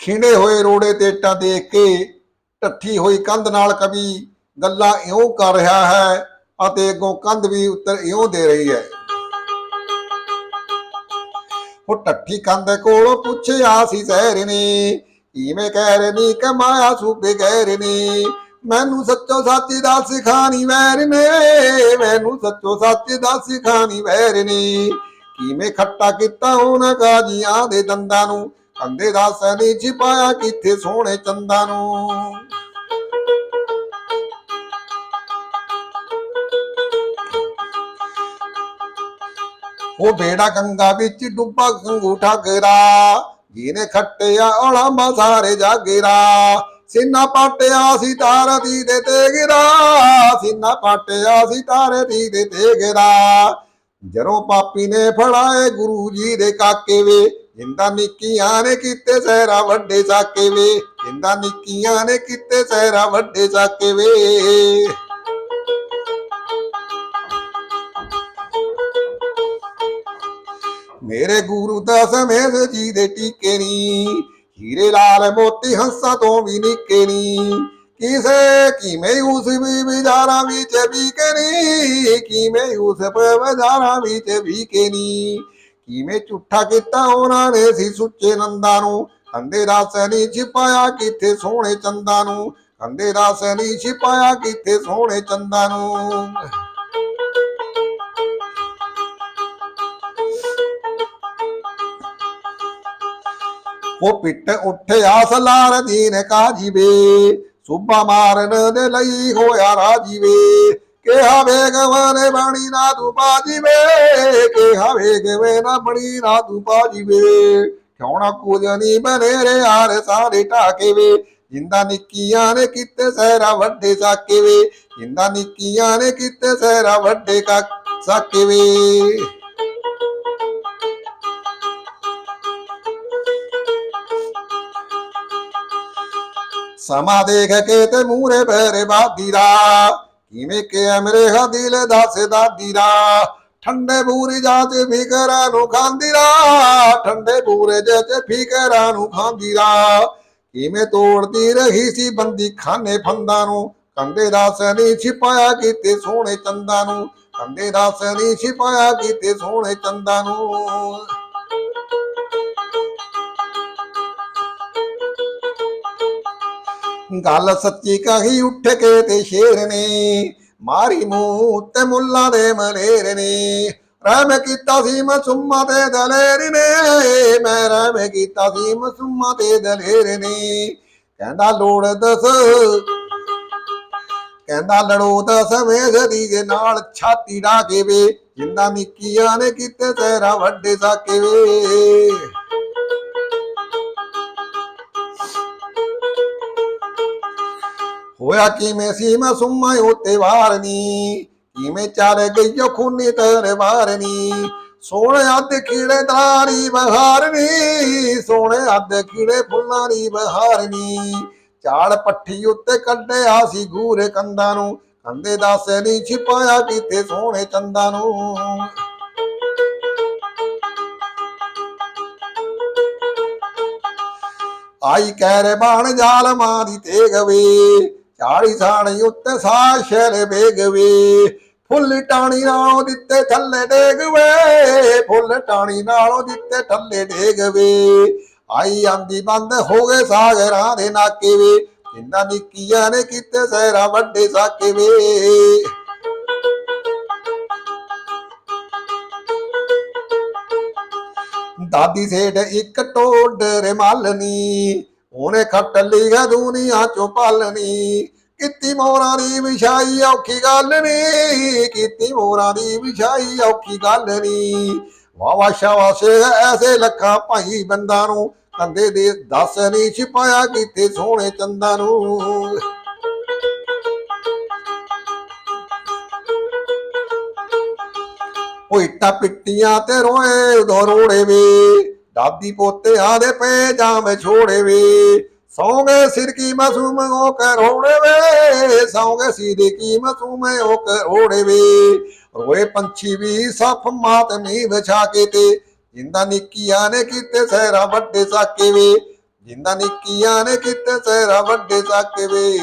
ਖਿੰਡੇ ਹੋਏ ਰੋੜੇ ਤੇ ਇੱਟਾਂ ਦੇਖ ਕੇ, ਟੱਠੀ ਹੋਈ ਕੰਧ ਨਾਲ ਕਵੀ, ਗੱਲਾਂ ਇਉਂ ਕਰ ਰਿਹਾ ਹੈ ਅਤੇ ਅੱਗੋਂ ਕੰਧ ਵੀ ਉੱਤਰ ਇਉਂ ਦੇ ਰਹੀ ਹੈ। ਉਹ ਟੱਠੀ ਕੰਧ ਕੋਲੋਂ ਪੁੱਛਿਆ ਸੀ ਜ਼ਹਿਰ ਨੇ ਕਿਵੇਂ ਕਹਿ ਰਹੇ ਨੀ ਕਿ ਮਾਇਆ ਸੂਬੇ ਗਹਿਰ ਨੇ ਮੈਨੂੰ ਸੱਚੋ ਸੱਚ ਦਾ ਸਿਖਾਣੀ ਵੈਰ ਨੇ ਮੈਨੂੰ ਸੱਚੋ ਸੱਚ ਦਾ ਸਿਖਾਣੀ ਵੈਰ ਨੇ ਕਿਵੇਂ ਖੱਟਾ ਕੀਤਾ ਉਹਨਾਂ ਕਾਜੀਆਂ ਦੇ ਦੰਦਾਂ ਨੂੰ ਕੰਦੇ ਦਾ ਸਨੀ ਛਿਪਾਇਆ ਕਿੱਥੇ ਸੋਹਣੇ ਚੰਦਾਂ ਨੂੰ? ਉਹ ਬੇੜਾ ਗੰਗਾ ਵਿੱਚ ਡੁੱਬਾ ਗੰਗੂ ਠਾਕਰਾ ਜਿਹਨੇ ਖੱਟਿਆ ਔਲਾ ਸਾਰੇ ਜਾਗੇਰਾ ਸਿੰਨਾ ਪਾਟਿਆ ਸੀ ਤਾਰ ਦੀ ਦੇ ਤੇ ਗਿਰਾ, ਸਿੰਨਾ ਪਾਟਿਆ ਸੀ ਤਾਰੇ ਦੀ ਦੇ ਤੇ ਗਿਰਾ। ਜਦੋਂ ਪਾਪੀ ਨੇ ਫੜਾਏ ਗੁਰੂ ਜੀ ਦੇ ਕਾਕੇ ਵੇ ਜਿੰਦਾ ਨਿੱਕੀਆਂ ਨੇ ਕੀਤੇ ਸਹਿਰਾ ਵੱਡੇ ਸਾਕੇ ਵੇ, ਜਿੰਦਾ ਨਿੱਕੀਆਂ ਨੇ ਕੀਤੇ ਸਹਿਰਾ ਵੱਡੇ ਸਾਕੇ ਵੇ। ਮੇਰੇ ਗੁਰੂ ਦਸਵੇਂ ਜੀ ਦੇ ਟੀਕੇ ਨੀ, ਹੀਰੇ ਲਾਲ ਮੋਤੀ ਹੰਸਾਂ ਤੋਂ ਵੀ ਨਿੱਕੇ ਨੀ। ਕਿਸੇ ਕਿਵੇਂ ਉਸ ਵੀ ਵਿਚਾਰਾਂ ਵਿੱਚ ਵੀ ਕੇ ਕਿਵੇਂ ਉਸ ਵਿਚਾਰਾਂ ਵਿੱਚ ਵੀ ਕੇ ਕਿਵੇਂ ਝੂਠਾ ਕੀਤਾ ਉਹਨਾਂ ਨੇ ਸੀ ਸੁੱਚੇ ਨੰਦਾ ਨੂੰ। ਕੰਦੇ ਦਾ ਸਨੀ ਛਿਪਾਇਆ ਕਿੱਥੇ ਸੋਹਣੇ ਚੰਦਾਂ ਨੂੰ। ਕੰਦੇ ਦਾ ਸਨੀ ਛਿਪਾਇਆ ਕਿੱਥੇ ਸੋਹਣੇ ਚੰਦਾਂ ਨੂੰ। ਉਹ ਪਿੱਟ ਉੱਠਿਆ ਸਲਾਰ ਦੀਨ ਕਾਜੀ ਵੇ। ਸੁਬਾ ਮਾਰਨ ਦੇ ਲਈ ਹੋਇਆ ਰਾਜੀ ਵੇ। ਕਿਹਾ ਵੇਗਵਾਨੇ ਬਾਣੀ ਨਾ ਤੂੰ ਬਾਜੀ ਵੇ। ਕਿਹਾ ਵੇਗਵੇ ਨਾ ਬਣੀ ਨਾ ਤੂੰ ਬਾਜੀ ਵੇ ਕਿਉਂ ਨਾ ਕੁਜਨੀ ਬਨੇਰੇ ਸਾਰੇ ਢਾਕੇ ਵੇ। ਜਿੰਦਾ ਨਿੱਕੀਆਂ ਨੇ ਕੀਤੇ ਸਹਿਰਾ ਵੱਡੇ ਸਾਕੇ ਵੇ। ਜਿੰਦਾ ਨਿੱਕੀਆਂ ਨੇ ਕੀਤੇ ਸਹਿਰਾ ਵੱਡੇ ਕਾ ਸਾਕੇ ਵੇ। ਸਮਾਂ ਦੇਖ ਕੇ ਤੇ ਮੂਰੇ ਬਹਿਰੇ ਬਾਦੀ ਦਾ। ਕਿਵੇਂ ਕਿ ਅਮਰੇ ਹਾ ਦਿਲ ਦੱਸ ਦਾਦੀ। ਦਾ ਠੰਡੇ ਬੂਰੀ ਜਾਤ ਫਿਕਰਾਂ ਨੂੰ ਖਾਂਦੀ ਰਾ, ਠੰਡੇ ਬੂਰੇ ਜਾਤ ਫਿਕਰਾਂ ਨੂੰ ਖਾਂਦੀ ਰਾ। ਕਿਵੇਂ ਤੋੜਦੀ ਰਹੀ ਸੀ ਬੰਦੀ ਖਾਨੇ ਫੰਦਾਂ ਨੂੰ ਕੰਦੇ ਦਾ ਸਨੀ ਛਿਪਾਇਆ ਕੀਤੇ ਸੋਹਣੇ ਚੰਦਾਂ ਨੂੰ ਕੰਦੇ ਦਾ ਸਨੀ ਛਿਪਾਇਆ ਕੀਤੇ ਸੋਹਣੇ ਚੰਦਾਂ ਨੂੰ। ਗੱਲ ਸੱਚੀ ਕਹੀ ਉੱਠ ਕੇ ਤੇ ਸ਼ੇਰ ਨੇ ਮਾਰੀ ਮੂੰਹ ਤੇ ਮੁੱਲਾ ਦੇ ਮਲੇਰ ਨੇ। ਰਹਿਮ ਕੀਤਾ ਸੀ ਮਸੁਮਾ ਤੇ ਦਲੇਰ ਨੇ। ਮੈਂ ਰਹਿਮ ਕੀਤਾ ਸੀ ਮਸੁਮਾ ਤੇ ਦਲੇਰ ਨੇ। ਕਹਿੰਦਾ, ਲੋੜ ਦਸ। ਕਹਿੰਦਾ, ਲੜੋ ਦਸ ਵੇਸ ਦੀ ਦੇ ਨਾਲ ਛਾਤੀ ਢਾ ਕੇ ਵੇ। ਜਿੰਦਾ ਨਿੱਕੀਆਂ ਨੇ ਕੀਤੇ ਤੇਰਾ ਵੱਡੇ ਸਾਕੇ ਵੇ। ਹੋਇਆ ਕਿਵੇਂ ਸੀਮਾ ਮੈਂ ਸੁਮਾ ਉਤੇ ਵਾਰਨੀ। ਕਿਵੇਂ ਚੱਲ ਗਈ ਓ ਖੂਨੀ ਤੇਰੇ ਵਾਰਨੀ? ਸੋਹਣੇ ਅੱਧ ਕੀੜੇ ਦਾਰੀ ਬਹਾਰਨੀ। ਸੋਹਣੇ ਅੱਧ ਕੀੜੇ ਫੁੱਲਾਂ ਦੀ ਬਹਾਰਨੀ। ਚਾਲ ਪੱਠੀ ਉੱਤੇ ਕੱਢਿਆ ਸੀ ਗੂਰੇ ਕੰਦਾਂ ਨੂੰ। ਕੰਦੇ ਦਾ ਨਹੀਂ ਛਿਪਾਇਆ ਕਿਤੇ ਸੋਹਣੇ ਚੰਦਾਂ ਨੂੰ। ਆਈ ਕਹਿ ਬਾਣ ਜਾਲ ਮਾਰੀ ਤੇ ਗਵੇ ਚਾੜੀ ਸਾਣੀ ਉੱਤੇ ਸਾਸ਼ਰ ਬੇਗਵੇ ਫੁੱਲ ਟਾਣੀ ਨਾਲੋਂ ਦਿੱਤੇ ਥੱਲੇ ਡੇਗਵੇ ਫੁੱਲ ਟਾਣੀ ਨਾਲੋਂ ਦਿੱਤੇ ਥੱਲੇ ਡੇਗਵੇ ਆਈ ਆਂਦੀ ਬੰਦ ਹੋ ਗਏ ਸਾਗਰਾਂ ਦੇ ਨਾਕੇ ਵੇ। ਇਹਨਾਂ ਨਿੱਕੀਆਂ ਨੇ ਕੀਤੇ ਸਹਿਰਾ ਵੱਡੇ ਸਾਕੇ ਵੇ। ਦਾਦੀ ਸੇਠ ਇੱਕ ਟੋਡ ਰਮਾਲਨੀ ਉਹਨੇ ਖੱਟਲੀ ਗਾ ਦੁਨੀਆ ਚੋਂ ਪਾਲਣੀ। ਕੀਤੀ ਮੋਰਾਂ ਦੀ ਵਿਛਾਈ ਔਖੀ ਗੱਲ ਨੀ ਕੀਤੀ ਮੋਰਾਂ ਦੀ ਵਿਛਾਈ ਔਖੀ ਗੱਲ ਨੀ ਵਾਵਾ ਸ਼ਾਵਾਸੇ ਐਸੇ ਲੱਖਾਂ ਭਾਈ ਬੰਦਾ ਨੂੰ ਕੰਦੇ ਦੇ ਦੱਸ ਨਹੀਂ ਛਿਪਾਇਆ ਕੀਤੇ ਸੋਹਣੇ ਚੰਦਾਂ ਨੂੰ। ਉਹ ਇੱਟਾਂ ਪਿੱਟੀਆਂ ਤੇ ਰੋਏ ਉਦੋਂ ਰੋੜੇ ਵੇ। ਦਾਦੀ ਪੋਤੇ ਆਦੇ ਪਏ ਜਾਵੇਂ ਛੋੜੇ ਵੇ। ਸੌਂਗੇ ਸਿਰ ਕੀ ਮਾਸੂਮ ਹੋ ਕੇ ਵੇ। ਸੌਂਗੇ ਸਿਰ ਕੀ ਮਾਸੂਮ ਹੋ ਕੇ ਵੇ। ਰੋਏ ਪੰਛੀ ਵੀ ਸਫ ਮਾਤ ਮੀ ਵਿਛਾ ਕੇ ਤੇ। ਜਿੰਦਾ ਨਿੱਕੀਆਂ ਨੇ ਕੀਤੇ ਸਹਿਰਾ ਵੱਡੇ ਸਾਕੇ ਵੇ। ਜਿੰਦਾ ਨਿੱਕੀਆਂ ਨੇ ਕੀਤੇ ਸਹਿਰਾ ਵੱਡੇ ਸਾਕੇ ਵੇ।